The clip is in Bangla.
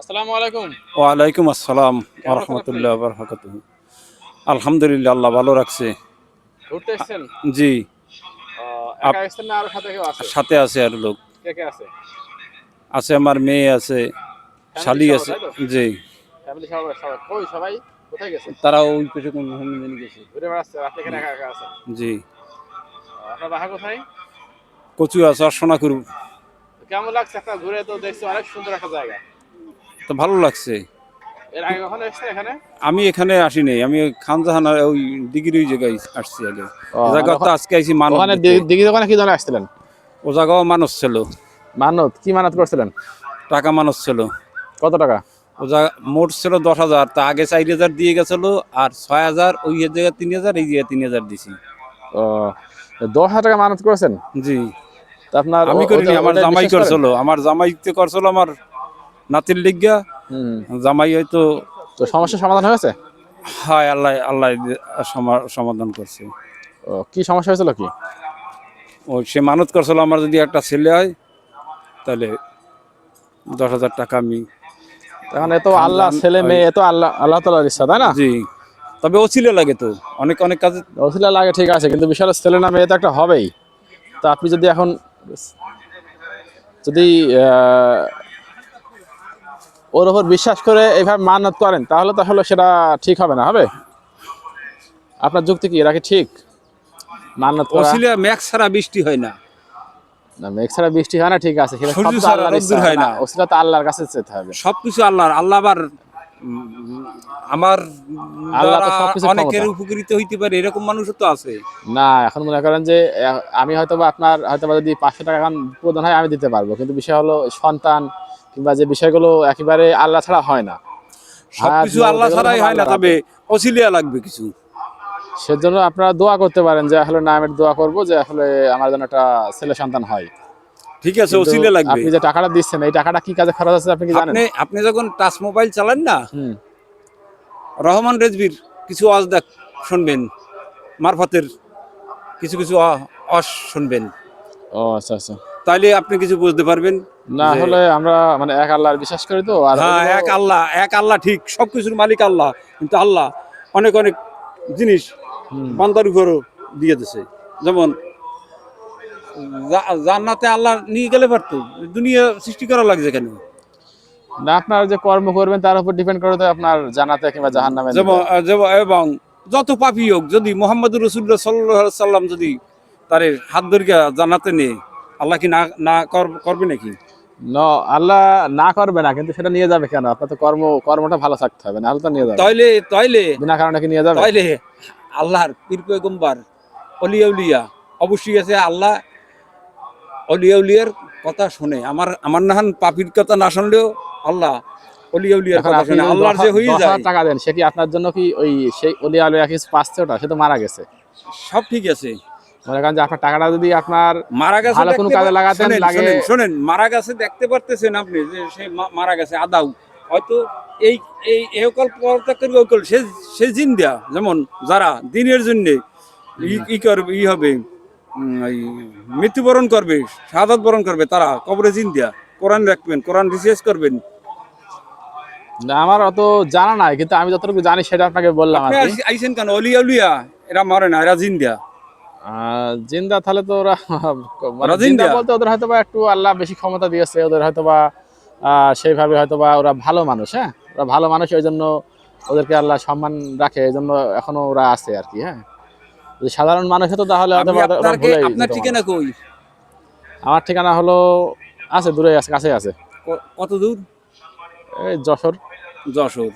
আসসালামু আলাইকুম। ওয়ালাইকুম আসসালাম কেমন আছেন রহমতুল্লাহ বরকাত আলহামদুলিল্লাহ আল্লাহ ভালো রাখছে। ঘুরতে এসেছেন? জি। একা এসেছেন না আরও সাথে কেউ আছে? সাথে আছে আর লোক। কে কে আছে? আছে আমার মেয়ে আছে শালি আছে। জি। ফ্যামিলি সবাই সবাই কই সবাই? কোথায় গেছে? তারা ওই পেশে কোন হোমে গেছে। ঘুরে বেড়াচ্ছে আপনি এখানে একা একা আছেন? জি। আপনার বাসা কোথায়? কচু আছে আর সোনা করু কেমন লাগছে? আপনার ঘুরে তো দেখছি অনেক সুন্দর একটা জায়গা। তো ভালো লাগছে। আমি এখানে আসি নাই আমি খানজাহান ওই ডিগ্রি ওই জায়গায় আসছি আগে। জায়গা তো আজকে আইছি মানব ওখানে। দিঘি দোকানে কি জন্য আসছিলেন? ও জায়গাও মানুষ ছিল। মানত? কি মানত করছিলেন? টাকা মানুষ ছিল। কত টাকা? ও জায়গা মোট ছিল দশ হাজার। তা আগে চার হাজার দিয়ে গেছিল আর ছয় হাজার ওই জায়গায় তিন হাজার এই জায়গায় তিন হাজার দিছি। ও দশ হাজার টাকা মানত করেছেন? জি। তা আপনার আমি করিনি আমার জামাই করছিল। আমার জামাইতে করছিল আমার নাতির লিগা হুম। জামাই হয়তো তো সমস্যার সমাধান হয়েছে? হায় আল্লাহ আল্লাহ সমা- সমাধান করছে। ও কি সমস্যা হয়েছিল কি? ও সে মানত করছিল আমার যদি একটা ছেলে হয় তাহলে দশ হাজার টাকা আমি এখন এত আল্লাহ ছেলে মেয়ে এত আল্লাহ আল্লাহ তালার ইচ্ছা তাই না? জি। তবে ও ছিল লাগে তো অনেক অনেক কাজে ওসিলা লাগে ঠিক আছে কিন্তু বিশাল ছেলে না মেয়ে তো একটা হবেই। তা আপনি যদি এখন যদি ওর ওপর বিশ্বাস করে এইভাবে মানত করেন তাহলে তো হলো সেটা ঠিক হবে না হবে? আপনার যুক্তি কি? এরা কি ঠিক? মানত করা ছিল ম্যাক্স ছাড়া বৃষ্টি হয় না। না মেঘ ছাড়া বৃষ্টি হয় না ঠিক আছে সেটা সব তো আল্লাহর ইচ্ছা। হয় না। ওসিলা তো আল্লাহর কাছে যেতে হবে। সবকিছু আল্লাহর। আল্লাহ আবার আমার আল্লাহ তো দ্বারা সবকিছু অনেকের উপকৃত হইতে পারে এরকম মানুষও তো আছে। না এখন মনে করেন যে আমি হয়তো বা আপনার হয়তো বা যদি পাঁচশো টাকা এখন প্রদান হয় আমি দিতে পারব। কিন্তু বিষয় হলো সন্তান কিংবা যে বিষয়গুলো একেবারে আল্লাহ ছাড়া হয় না। সবকিছু আল্লাহ ছাড়াই হয় না তবে অসিলিয়া লাগবে কিছু। সেজন্য আপনারা দোয়া করতে পারেন যে আসলে না আমি দোয়া করব যে আসলে আমার জন্য একটা ছেলে সন্তান হয়। ঠিক আছে অসিলিয়া লাগবে। আপনি যে টাকাটা দিচ্ছেন এই টাকাটা কি কাজে খরচ আছে আপনি কি জানেন? আপনি আপনি যখন টাচ মোবাইল চালান না হুম। রহমান রেজবির কিছু আওয়াজ দেখ শুনবেন। মারফতের কিছু কিছু আওয়াজ শুনবেন। ও আচ্ছা আচ্ছা। তাইলে আপনি কিছু বুঝতে পারবেন। না হলে আমরা মানে এক আল্লাহর বিশ্বাস করি তো আর হ্যাঁ এক আল্লাহ এক আল্লাহ ঠিক সবকিছুর মালিক আল্লাহ কিন্তু আল্লাহ অনেক অনেক জিনিস বান্দার উপরও দিয়ে দিছে। যেমন জান্নাতে আল্লাহ নিয়ে গেলে পারতো দুনিয়া সৃষ্টি করা লাগছে কেন? না আপনার যে কর্ম করবেন তার উপর ডিপেন্ড করে তো আপনার জানাতে কিংবা জাহান নামে এবং যত পাপি হোক যদি মোহাম্মদ রসুল্লাহ সাল্লাহ সাল্লাম যদি তার হাত ধরিয়া জানাতে নেই আল্লাহ কি না না কর- করবে নাকি? ন আল্লাহ না করবে না কিন্তু সেটা নিয়ে যাবে কেন? আপনার তো কর্ম কর্মটা ভালো থাকতে হবে না তো নিয়ে যাবে। তাইলে তাইলে। বিনা কারণে কি নিয়ে যাবে? তাইলে আল্লাহর পীর পয়গম্বর অলিয়া অবশ্যই আছে আল্লাহ অলিয়া উলিয়ার কথা শুনে। আমার আমার নাহান পাপির কথা না শুনলেও আল্লাহ অলিয়া উলিয়ার এখন কথা শুনে আল্লাহর যে হয়ে যায়। টাকা দেন সে কি আপনার জন্য কি ওই সেই অলি আলো কিছু পাচ্ছে ওটা সে তো মারা গেছে। সব ঠিক আছে। মনে করেন যে আপনার টাকাটা যদি আপনার মারা গেছে ভালো কোনো কাজে লাগাতেন, লাগে- শোনেন, মারা গেছে দেখতে পারতেছেন আপনি যে সে মারা গেছে আদাও হয়তো এই এই একল করবে সে সে জিন্দা যেমন যারা দিনের জন্য ই করবে ই হবে মৃত্যুবরণ করবে শাহাদাত বরণ করবে তারা কবরে জিন্দা। কোরআন রাখবেন কোরআন রিসার্চ করবেন। আমার অত জানা নাই কিন্তু আমি যতটুকু জানি সেটা আপনাকে বললাম আইসেন কেন? অলিয়া উলিয়া এরা মরে না এরা জিন্দা। আহ, জিন্দা তাহলে তো ওরা মানে জিন্দা? বলতে ওদের হয়তো বা একটু আল্লাহ বেশি ক্ষমতা দিয়েছে ওদের হয়তো বা সেইভাবে হয়তো বা ওরা ভালো মানুষ হ্যাঁ? ওরা ভালো মানুষ ওই জন্য ওদেরকে আল্লাহ সম্মান রাখে এই জন্য এখনও ওরা আছে আর কি হ্যাঁ? সাধারণ মানুষ হতো তাহলে আপনার ঠিকানা কই? আমার ঠিকানা হলো আছে দূরে আছে কাছে আছে। কত দূর এই যশোর। যশোর।